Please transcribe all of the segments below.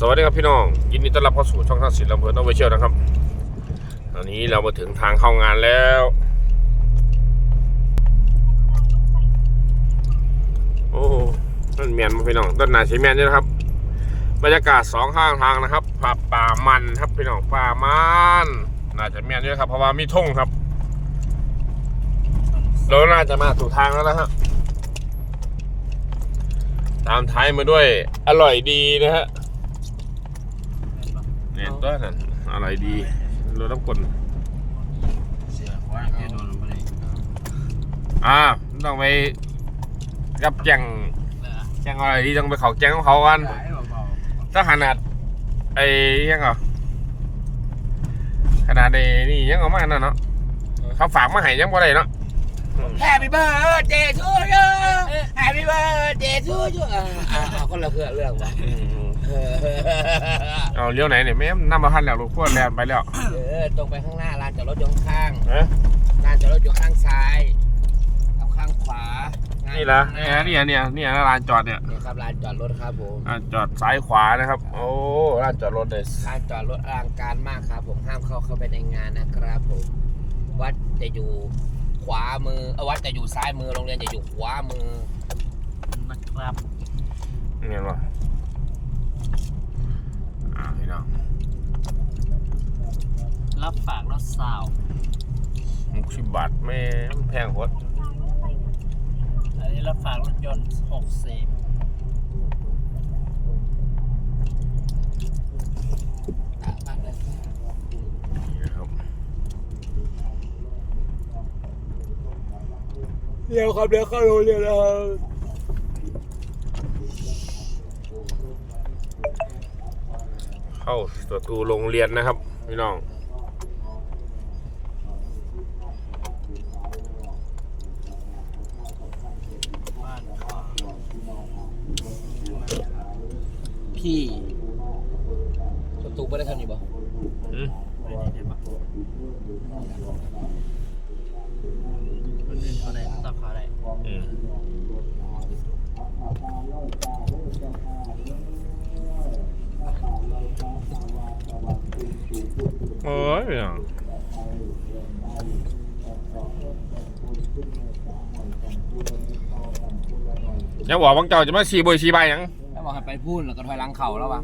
สวัสดีครับพี่น้อง ยินดีต้อนรับเข้าสู่ช่องทางศิลป์ลำเพลินเอาไว้เชียวนะครับ ตอนนี้เรามาถึงทางเข้างานแล้ว โอ้นั่นเมียนมาพี่น้องต้นหนาชีเมียนนี่นะครับ บรรยากาศสองข้างทางนะครับป่าป่ามันครับพี่น้องป่ามันน่าจะเมียนด้วยครับเพราะว่ามีทุ่งครับเราน่าจะมาถูกทางแล้วนะฮะตามท้ายมาด้วยอร่อยดีนะฮะ เนี่ยตัวนั้นอะไรดีรถน้ำกลเสียควายแค่โดนไปเลยอ่าต้องไปกับแจงแจงอะไรดีต้องไปเขาแจงของเขากันหลายเบาถ้าขนาดไอ้ยังเหรอขนาดไอ้นี่ยังเอามานั่นเนาะเขาฝากมาให้ยังบ่ได้เนาะๆ Happy birthday to you Happy birthday to you อ่าอ่าอ่าคนละเครื่องเรื่องวะอืม เออเอาเลี้ยวไหนเนี่ยแม่น้ำมาพันแล้วลูกพวดแลนไปแล้ว เออตรงไปข้างหน้าลานจอดรถอยู่ข้างเอ๊ะๆลานจอดรถอยู่ข้างซ้ายเอาข้างขวานี่ละเนี่ยเนี่ยเนี่ยเนี่ยลานจอดเนี่ยนี่ครับลานจอดรถครับผมลานจอดซ้ายขวานะครับ โอ้ลานจอดรถเลยลานจอดรถอลังการมากครับ ผมห้ามเข้าเข้าไปในงานนะครับผมวัดจะอยู่ขวามือเออวัดจะอยู่ซ้ายมือโรงเรียนจะอยู่ขวามือนะครับเนี่ยว่ะอ่าพี่น้อง รับฝากรถสาวหกสิบบาทแม่งแพงโคตรอันนี้รับฝากรถยนต์หกสิบอะบ้านเลยนี่นะครับเดี๋ยวครับเดี๋ยวเข้าโรงเรียนแล้วเข้าประตูโรงเรียนนะครับพี่น้อง บ้านขวา พี่ประตูไม่ได้ทำนี่บ่อืมไปไหนได้ปะคนอื่นเขาได้ต่อเขาได้อืมโอ้ยพี่น้องยังบอกบางเจ้าจะมาสีบอยสีใบหยัง แล้วบอกให้ไปพูดแล้วก็ถอยหลังเข่าแล้ววะ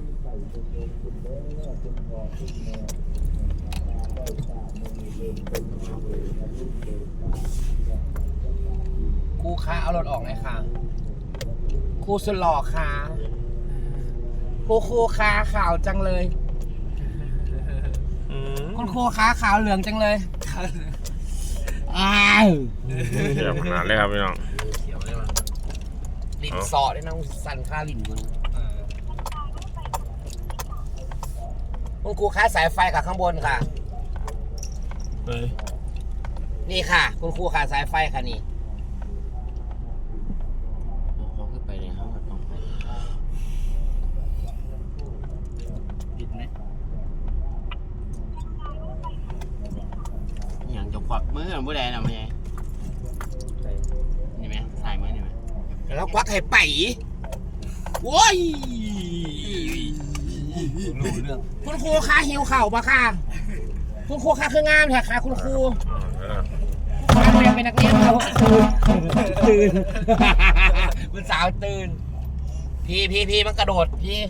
ครูคะเอารถออกหน่อยค่ะครูสุดหล่อค่ะครูครูคะขาวจังเลยอืมคุณครูคะขาวเหลืองจังเลยอ้าว เดี๋ยวขนาดเลยครับพี่น้อง เขียวเลยมั้ง ลิ้นสอได้นะสั่นค่าลิ้นคุณคุณครูคะสายไฟกับข้างบนค่ะเฮ้ยนี่ค่ะ คุณครูค่ะสายไฟค่ะนี่เขาขึ้นไปเลยครับต้องไปบิดไหมอย่างจะควักมือมือใดนะไม่ใช่นี่ไหมใส่มือนี่ไหม แล้วควักให้ไปโว้ยรู้เรื่องคุณครูคะหิวเข่าวปะค่ะคุณครูคะคืองามแท้ค่ะคุณครูเออนักเรียนเป็นนักเรียนเขาตื่นคุณสาวตื่น พี่พี่พี่มันกระโดดพี่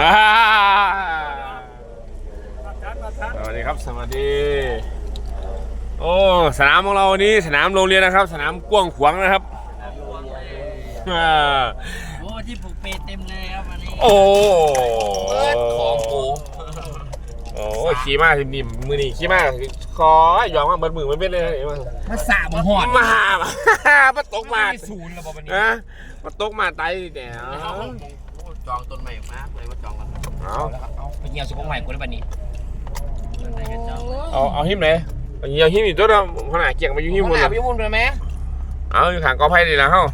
อ่าสวัสดีครับ สวัสดี โอ้สนามของเราวันนี้สนามโรงเรียนนะครับ สนามกว้างขวางนะครับอ่าโอ้ที่ปลูกเปรย์เต็มเลยครับวันนี้โอ้เปิดของกูโอ้ขี่มาทีนี่มือนี่ขี่มาขอยอมมาเบิดมือมันเป็นเลยมามาสระบ่หอดมามาตกมาศูนย์แล้วบอกวันนี้นะมาตกมาไตแต่จองต้นใหม่มากเลยว่าจองกันเอาแล้วครับเอาไปเหี่ยวสุกใหม่กูได้บัดนี้วันไหนกันเจ้าเอาเอาหิมเลย เอาเหี่ยวหิมอีกตัวเดียวขนาดเกี่ยงมาอยู่หิมหมดหเลน้ายพี่วุ่นไปไหมเอาอยู่ขางกอไผ่ดีแล้วเฮ้า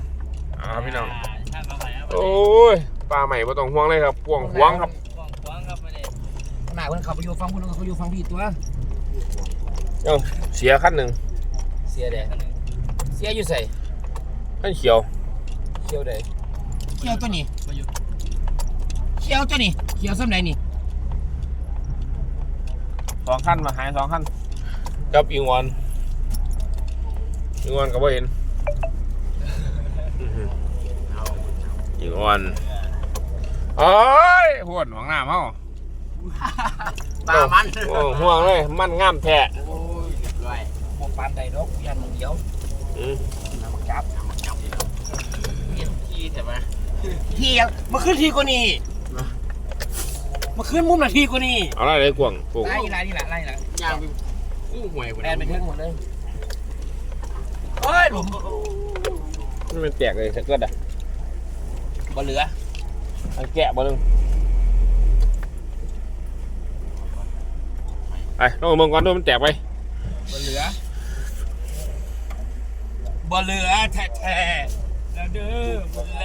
เอาพี่น้อง ช่างเขาไปครับโอ้ยปลาใหม่ไม่ต้องห่วงเลยครับพ่วงห่วงครับ กว้างขวางครับวันนี้หน้าคนเขาไปอยู่ฟังคุณเขาอยู่ฟังพี่ตัวเอ้าเสียขั้นหนึ่งเสียเด้เสียอยู่ใส่ขั้นเขียว เขียวเด้อขียวตัวนี้เขียวตัวนี้เขียวส้มไหนนี่สองขั้นมาหายสองขั้น กับอิงวอนอิงวอนก็บ่เห็นอื้อหืออิงวอนโอ้ยห่วนหวังหน้าเมาปลามันโอ้ห่วงเลย มันงามแท้โอ้ยเรียบร้อยพวกปานใดดอกยันมึงเดียวอืมน้ำมันจับน้ำมันจับเห็นขี้ใช่ไหมเขียวมาขึ้นทีกว่านี้มาขึ้นมุมหนาทีกว่านี้เอาอะไรกวางปลูกไล่ไล่นี่แหละไล่นี่แหละย่างไป กู้หวยแอนไปถึงหมดเลยเฮ้ยหลุมนี่มันแจกเลยสักเกิดอะบ่เหลืออันแกะบ่นึงไปลองเอามือก่อนดูมันแจกไปบ่เหลือบ่เหลือแท้ๆแล้วเด้อบ่แล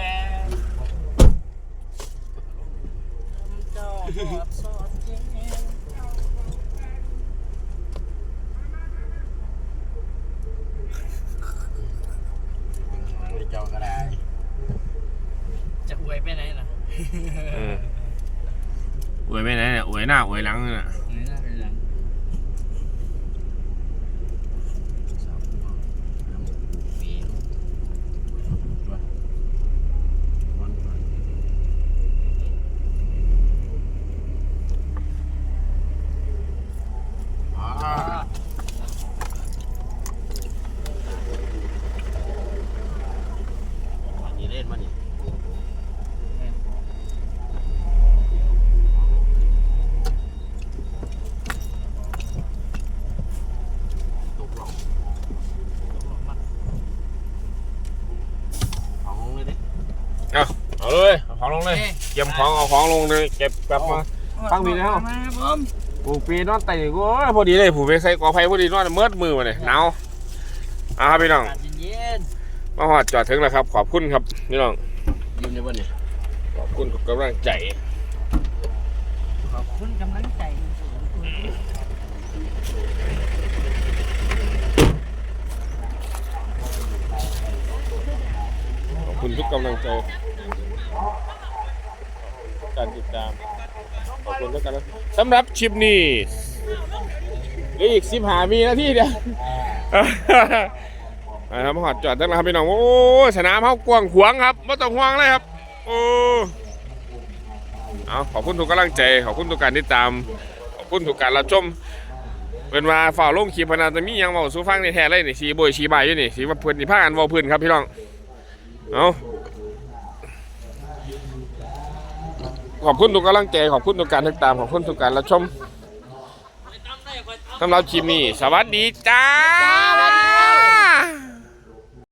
เจ้าทอดซอสเย็น ไม่จองก็ได้จะอวยไปไหนล่ะอืมอวยไปไหนเนี่ยอวยหน้าอวยหลังเนี่ย อวยหน้าไปหลัง นี่เล่นมานี่ตกลงของเลยดิ เอาเลยเอาขอ งลงเลย เก็บของเอาของลงเลยเก็บกลับมา ฟังดีนะมาครับผมผูกปีนอนไต่กูโอ้ยพอดีเลยผูกไปใส่กอไผ่พอดีนอนเมื่อมือมาเลยหนาวอ่าครับพี่น้องอากาศเย็นมาหอดจอดถึงแล้วครับ ขอบคุณครับพี่น้องยืมในวันนี้ขอบคุณกับกำลังใจๆขอบคุณกำลังใจขอบคุณทุกกำลังใจ การติดตาม ขอบคุณทุกการสำหรับชิปนี้เหลืออีกสิบหามีนาทีเดียวนะครับหอดจอดตั้งแล้วครับพี่น้อง โอ้ยสนามเขากว้างขวางครับไม่ต้องห่วงเลยครับ โอ้เอาขอบคุณทุกกำลังใจ ขอบคุณทุกการติดตาม ขอบคุณทุกการรับชมเป็นว่าฝ่าลงคลิปพนันจะมียังเว้าสู้ฟังในแท้เลยนี่สีโบยสีใบอยู่นี่สีว่าเพื่อนนี่พากันเว้าเพื่อนครับพี่น้อง เอา ขอบคุณทุกกำลังใจขอบคุณทุกการติดตามขอบคุณทุกการรับชมสำหรับชิมีสวัสดีจ้า